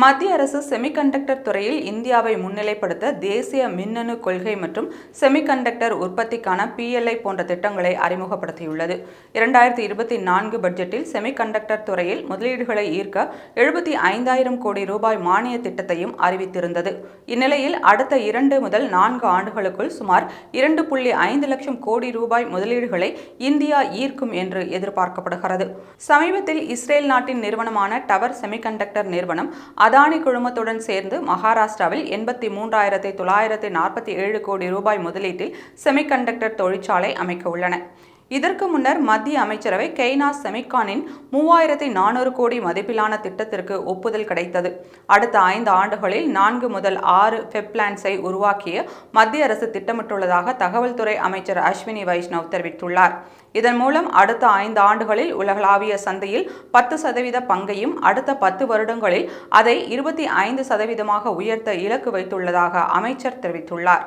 மத்திய அரசு செமிகண்டக்டர் துறையில் இந்தியாவை முன்னிலைப்படுத்த தேசிய மின்னணு கொள்கை மற்றும் செமிகண்டக்டர் உற்பத்திக்கான பிஎல்ஐ போன்ற திட்டங்களை அறிமுகப்படுத்தியுள்ளது. இரண்டாயிரத்தி இருபத்தி நான்கு பட்ஜெட்டில் செமிகண்டக்டர் துறையில் முதலீடுகளை ஈர்க்க எழுபத்தி ஐந்தாயிரம் கோடி ரூபாய் மானிய திட்டத்தையும் அறிவித்திருந்தது. இந்நிலையில் அடுத்த இரண்டு முதல் நான்கு ஆண்டுகளுக்குள் சுமார் இரண்டு புள்ளி ஐந்து லட்சம் கோடி ரூபாய் முதலீடுகளை இந்தியா ஈர்க்கும் என்று எதிர்பார்க்கப்படுகிறது. சமீபத்தில் இஸ்ரேல் நாட்டின் நிறுவனமான டவர் செமிகண்டக்டர் நிறுவனம் அதானி குழுமத்துடன் சேர்ந்து மகாராஷ்டிராவில் எண்பத்தி மூன்றாயிரத்தி தொள்ளாயிரத்தி நாற்பத்தி ஏழு கோடி ரூபாய் முதலீட்டில் செமிகண்டக்டர் தொழிற்சாலை அமைக்க உள்ளன. இதற்கு முன்னர் மத்திய அமைச்சரவை கெய்னாஸ் செமிகானின் மூவாயிரத்தி நானூறு கோடி மதிப்பிலான திட்டத்திற்கு ஒப்புதல் கிடைத்தது. அடுத்த ஐந்து ஆண்டுகளில் நான்கு முதல் ஆறு ஃபெப்லான்ஸை உருவாக்கிய மத்திய அரசு திட்டமிட்டுள்ளதாக தகவல் துறை அமைச்சர் அஸ்வினி வைஷ்ணவ் தெரிவித்துள்ளார். இதன் மூலம் அடுத்த ஐந்து ஆண்டுகளில் உலகளாவிய சந்தையில் பத்து சதவீத பங்கையும் அடுத்த பத்து வருடங்களில் அதை இருபத்தி ஐந்து சதவீதமாக உயர்த்த இலக்கு வைத்துள்ளதாக அமைச்சர் தெரிவித்துள்ளார்.